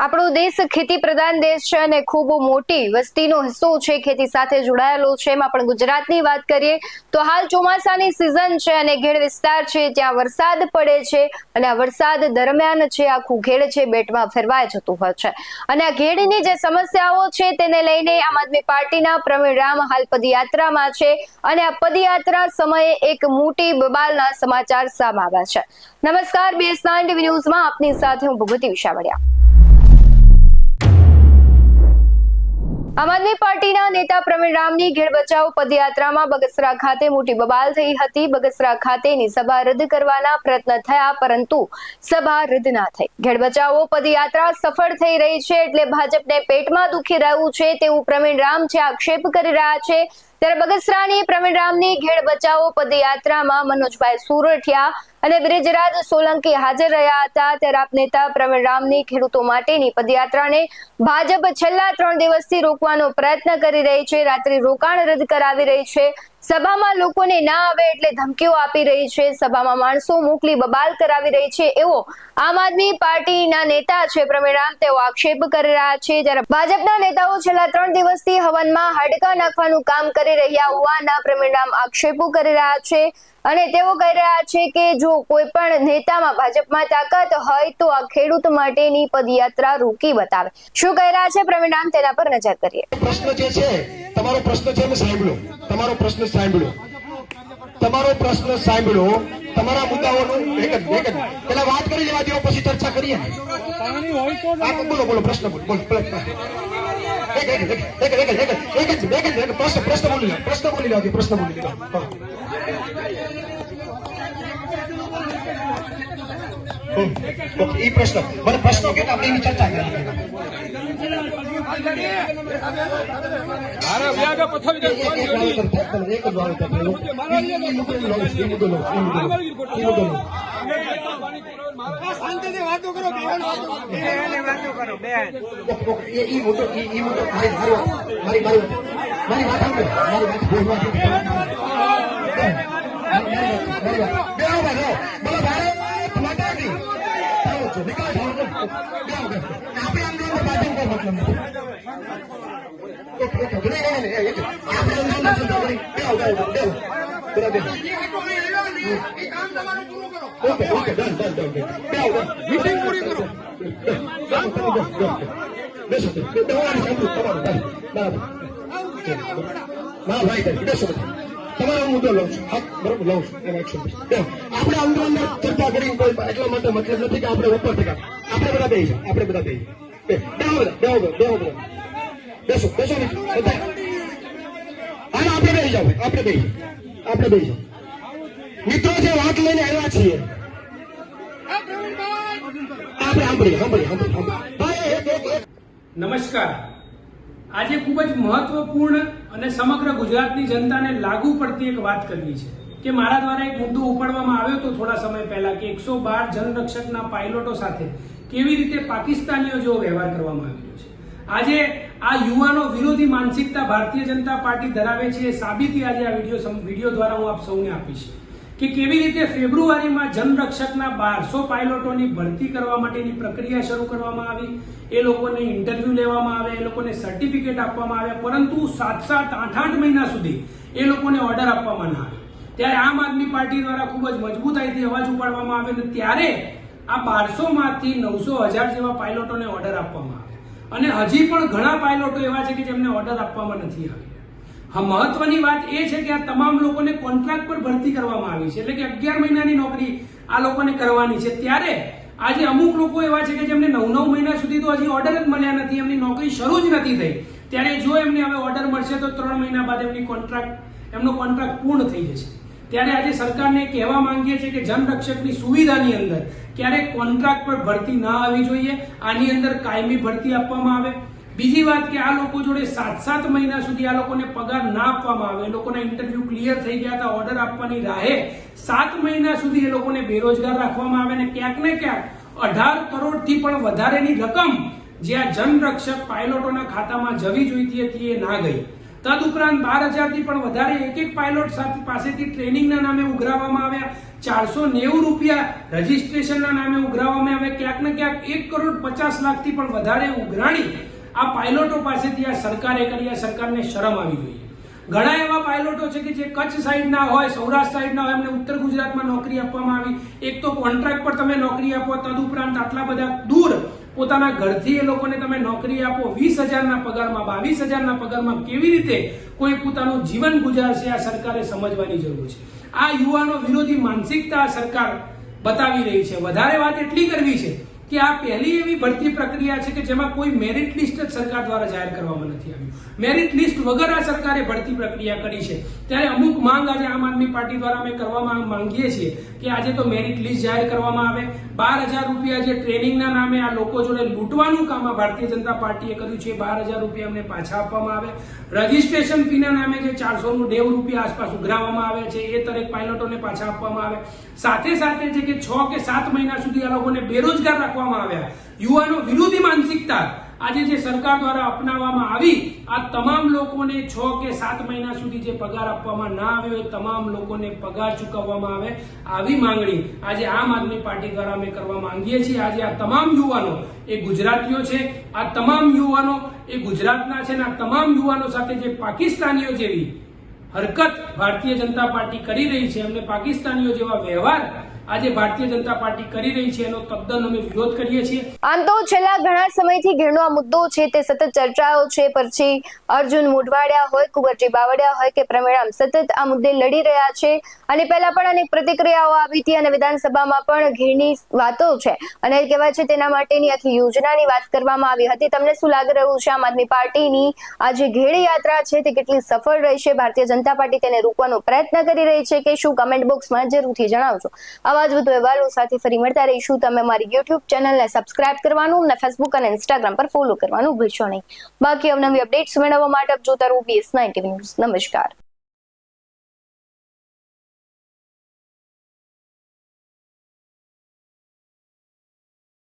આપણો દેશ ખેતી પ્રધાન દેશ છે અને ખૂબ મોટી વસ્તીનો હિસ્સો છે, ખેતી સાથે જોડાયેલો છે. એમાં પણ ગુજરાતની વાત કરીએ તો હાલ ચોમાસાની સિઝન છે અને ઘેડ વિસ્તાર છે, ત્યાં વરસાદ પડે છે અને આ વરસાદ દરમિયાન છે, આખું ઘેડ છે, બેટમાં ફેરવાઈ જતું હોય છે. અને આ ઘેડની જે સમસ્યાઓ છે તેને લઈને આમ આદમી પાર્ટીના પ્રવીણ રામ હાલ પદયાત્રામાં છે અને આ પદયાત્રા સમયે એક મોટી બબાલના સમાચાર સામે આવ્યા છે. નમસ્કાર બીએસ નાઇન ટીવી ન્યૂઝમાં આપની સાથે હું ભગવતી વિશાવડિયા. આમ આદમી પાર્ટીના નેતા પ્રવીણ રામની ઘેડ બચાવ પદયાત્રામાં બગસરા ખાતે મોટી બબાલ થઈ હતી. બગસરા ખાતેની સભા રદ કરવાના પ્રયત્ન થયા, પરંતુ સભા રદ ના થઈ. ઘેડ બચાવો પદયાત્રા સફળ થઈ રહી છે એટલે ભાજપને પેટમાં દુખી રહ્યું છે તેવું પ્રવીણ રામ છે, આક્ષેપ કરી રહ્યા છે. ત્યારે બગસરાની પ્રવીણ રામની ઘેડ બચાવો પદયાત્રામાં મનોજભાઈ સુરઠિયા અને બ્રિજરાજ સોલંકી હાજર રહ્યા હતા ત્યારે આપ નેતા પ્રવીણ રામની ખેડૂતો માટેની પદયાત્રાને ભાજપ છેલ્લા ત્રણ દિવસથી રોકવાનો પ્રયત્ન કરી રહી છે. રાત્રિ રોકાણ રદ કરાવી રહી છે. સભામાં લોકોને ના આવે એટલે ધમકીઓ આપી રહી છે. સભામાં માણસો મોકલી બબાલ કરાવી રહી છે. એવો આમ આદમી પાર્ટીના નેતા છે પ્રવીણ રામ. તેઓ આક્ષેપ કરી રહ્યા છે. જ્યારે ભાજપના નેતાઓ છેલ્લા ત્રણ દિવસથી હવનમાં હાડકા નાખવાનું કામ કરી રહ્યા હોવાના પ્રવીણ રામ આક્ષેપો કરી રહ્યા છે અને તેઓ કહી રહ્યા છે કે જો કોઈ પણ નેતામાં ભાજપમાં તાકાત હોય તો આ ખેડૂત માટેની પદયાત્રા રોકી બતાવે શું કહી રહ્યા છે પ્રવીણ રામ તેના પર નજર કરીએ પ્રશ્ન જે છે તમારો પ્રશ્ન છે મેં સાંભળ્યો તમારો પ્રશ્ન સાંભળ્યો તમારો પ્રશ્ન સાંભળ્યો તમારા મુદ્દાઓનું એક જ એક જ પેલા વાત કરી લેવા દેવો પછી ચર્ચા કરીએ બોલો બોલો પ્રશ્ન બોલો બોલો પ્રશ્ન. એક એક એક એક એક એક એક જ એક જ એક પ્રશ્ન પ્રશ્ન બોલી લો પ્રશ્ન બોલી લો પ્રશ્ન બોલી લો હા. હમ, ઓકે, ઈ પ્રશ્ન મને પ્રશ્નો કે આપણે એની ચર્ચા કરો આપણે આંદોલન બાજુ કોઈ મતલબ નથી આપણે આંદોલન ચિંતા કરી બેહો બેહો બેહો બરાબર okay okay done done done બેહો મીટિંગ પૂરી કરો બેસો તમારું તમારો મુદ્દો લઉં છું હા બરોબર લઉં છું આપણે આંદોલન ચર્ચા કરી કોઈ એટલા માટે મતલબ નથી કે આપણે ઉપરથી આપણે બધા બેસી આપણે બધા બેસી નમસ્કાર. આજે ખૂબ જ મહત્વપૂર્ણ અને સમગ્ર ગુજરાતની જનતાને લાગુ પડતી એક વાત કરવી છે. કે મારા દ્વારા એક મુદ્દો ઉપાડવામાં આવ્યો હતો થોડા સમય પહેલા કે એકસો બાર જનરક્ષકના પાયલોટો સાથે કેવી રીતે પાકિસ્તાનીઓ જેવો વ્યવહાર કરવામાં આવ્યો છે. આજે આ યુવાનો વિરોધી માનસિકતા ભારતીય જનતા પાર્ટી ધરાવે છે એ સાબિતી આજે આ વીડિયો વીડિયો દ્વારા હું આપ સૌને આપીશ. કે કેવી રીતે ફેબ્રુઆરીમાં જનરક્ષકના બારસો પાયલોટોની ભરતી કરવા માટેની પ્રક્રિયા શરૂ કરવામાં આવી, એ લોકોને ઇન્ટરવ્યુ લેવામાં આવે, એ લોકોને સર્ટિફિકેટ આપવામાં આવ્યા પરંતુ સાત સાત આઠ આઠ મહિના સુધી એ લોકોને ઓર્ડર આપવામાં ના આવે. ત્યારે આમ આદમી પાર્ટી દ્વારા ખૂબ જ મજબૂતાઈથી અવાજ ઉપાડવામાં આવે અને ત્યારે આ બારસો માંથી નવસો હજાર જેવા પાયલોટોને ઓર્ડર આપવામાં આવે. અને હજી પણ ઘણા પાયલોટો એવા છે કે જેમને ઓર્ડર આપવામાં નથી આવ્યા મહત્વની વાત એ છે કે આ તમામ લોકોને કોન્ટ્રાક્ટ પર ભરતી કરવામાં આવી છે. એટલે કે અગિયાર મહિનાની નોકરી આ લોકોને કરવાની છે. ત્યારે આજે અમુક લોકો એવા છે કે જેમને નવ નવ મહિના સુધી તો હજી ઓર્ડર જ મળ્યા નથી, એમની નોકરી શરૂ જ નથી થઈ. ત્યારે જો એમને હવે ઓર્ડર મળશે તો ત્રણ મહિના બાદ એમની કોન્ટ્રાક્ટ એમનો કોન્ટ્રાક્ટ પૂર્ણ થઈ જશે. ત્યારે આજે સરકારને કહેવા માંગીએ છીએ કે જનરક્ષકની સુવિધાની અંદર ક્યારેક કોન્ટ્રાક્ટ પર ભરતી ના આવી જોઈએ, આની અંદર કાયમી ભરતી આપવામાં આવે. બીજી વાત કે આ લોકો જોડે સાત સાત મહિના સુધી આ લોકોને પગાર ના આપવામાં આવે. એ લોકોના ઇન્ટરવ્યુ ક્લિયર થઈ ગયા હતા, ઓર્ડર આપવાની રાહે સાત મહિના સુધી એ લોકોને બેરોજગાર રાખવામાં આવે ને ક્યાંક ને ક્યાંક અઢાર કરોડથી પણ વધારેની રકમ જે આ જનરક્ષક પાયલોટોના ખાતામાં જવી જોઈતી હતી એ ના ગઈ. તદુપરાંત બાર હજારથી પણ વધારે એક એક પાયલોટ સાથે પાસેથી ટ્રેનિંગના નામે ઉઘરાવવામાં આવ્યા. ચારસો નેવું રૂપિયા રજીસ્ટ્રેશનના નામે ઉઘરાવવામાં આવ્યા. ક્યાંક ને ક્યાંક એક કરોડ પચાસ લાખથી પણ વધારે ઉઘરાણી આ પાયલોટો પાસેથી આ સરકારે કરી. આ સરકારને શરમ આવી જોઈએ. ઘણા એવા પાયલોટો છે કે જે કચ્છ સાઈડના હોય, સૌરાષ્ટ્ર સાઈડના હોય, એમને ઉત્તર ગુજરાતમાં નોકરી આપવામાં આવી. એક તો કોન્ટ્રાક્ટ પર તમે નોકરી આપો, તદુપરાંત આટલા બધા દૂર પોતાના ઘરથી એ લોકોને તમે નોકરી આપો, વીસ હજારના પગારમાં, બાવીસ હજારના પગારમાં કેવી રીતે કોઈ પોતાનું જીવન ગુજારશે, આ સરકારે સમજવાની જરૂર છે. આ યુવાનો વિરોધી માનસિકતા સરકાર બતાવી રહી છે. વધારે વાત એટલી કરવી છે કે આ પહેલી એવી ભરતી પ્રક્રિયા છે કે જેમાં કોઈ મેરિટ લિસ્ટ જ સરકાર દ્વારા જાહેર કરવામાં નથી આવ્યું. મેરિટ લિસ્ટ વગર આ સરકારે ભરતી પ્રક્રિયા કરી છે. ત્યારે અમુક માંગ આજે આમ આદમી પાર્ટી દ્વારા અમે કરવામાં માંગીએ છીએ કે આજે તો મેરિટ લિસ્ટ જાહેર કરવામાં આવે. બાર હજાર રૂપિયા જે ટ્રેનિંગના નામે આ લોકો જોડે લૂંટવાનું કામ આ ભારતીય જનતા પાર્ટીએ કર્યું છે બાર હજાર રૂપિયા અમને પાછા આપવામાં આવે. રજીસ્ટ્રેશન ફીના નામે જે ચારસો નું નેવું રૂપિયા આસપાસ ઉઘરાવવામાં આવે છે, એ દરેક પાયલોટોને પાછા આપવામાં આવે. સાથે સાથે છે કે છ કે સાત મહિના સુધી આ લોકોને બેરોજગાર રાખવામાં આવ્યા. યુવાનો વિરોધી માનસિકતા. આજે જે સરકાર દ્વારા અપનાવવામાં આવી, આ તમામ લોકોને છ કે સાત મહિના સુધી જે પગાર આપવામાં ના આવ્યો એ તમામ લોકોને પગાર ચૂકવવામાં આવે આવી માંગણી આજે આમ આદમી પાર્ટી દ્વારા અમે કરવા માંગીએ છીએ. આજે આ તમામ યુવાનો, એ ગુજરાતીઓ છે, આ તમામ યુવાનો એ ગુજરાતના છે અને આ તમામ યુવાનો સાથે જે પાકિસ્તાનીઓ જેવી હરકત ભારતીય જનતા પાર્ટી કરી રહી છે, એમને પાકિસ્તાનીઓ જેવા વ્યવહાર છેલ્લા ઘણા સમયથી ઘેરનો મુદ્દો છે પછી અર્જુન મોઢવાડિયા હોય, કુંવરજી બાવળિયા હોય લડી રહ્યા છે. અને પહેલા પણ અનેક પ્રતિક્રિયાઓ આવી હતી અને વિધાનસભામાં પણ ઘેરની વાતો છે. અને કહેવાય છે, તેના માટેની આખી યોજનાની વાત કરવામાં આવી હતી. તમને શું લાગી રહ્યું છે, આમ આદમી પાર્ટીની આ જે ઘેડ યાત્રા છે, તે કેટલી સફળ રહેશે ભારતીય જનતા પાર્ટી તેને રોકવાનો પ્રયત્ન કરી રહી છે કે શું? કમેન્ટ બોક્સમાં જરૂરથી જણાવજો. આવા જ વધુ અહેવાલો સાથે ફરી મળતા રહીશું. તમે મારી યુટ્યુબ ચેનલને સબસ્ક્રાઇબ કરવાનું અને ફેસબુક અને ઇન્સ્ટાગ્રામ પર ફોલો કરવાનું ભૂલશો નહીં. બાકી અવનવી અપડેટ્સ મેળવવા માટે આપ જોતા રહો બીએસ નાઇન ટીવી ન્યૂઝ નમસ્કાર.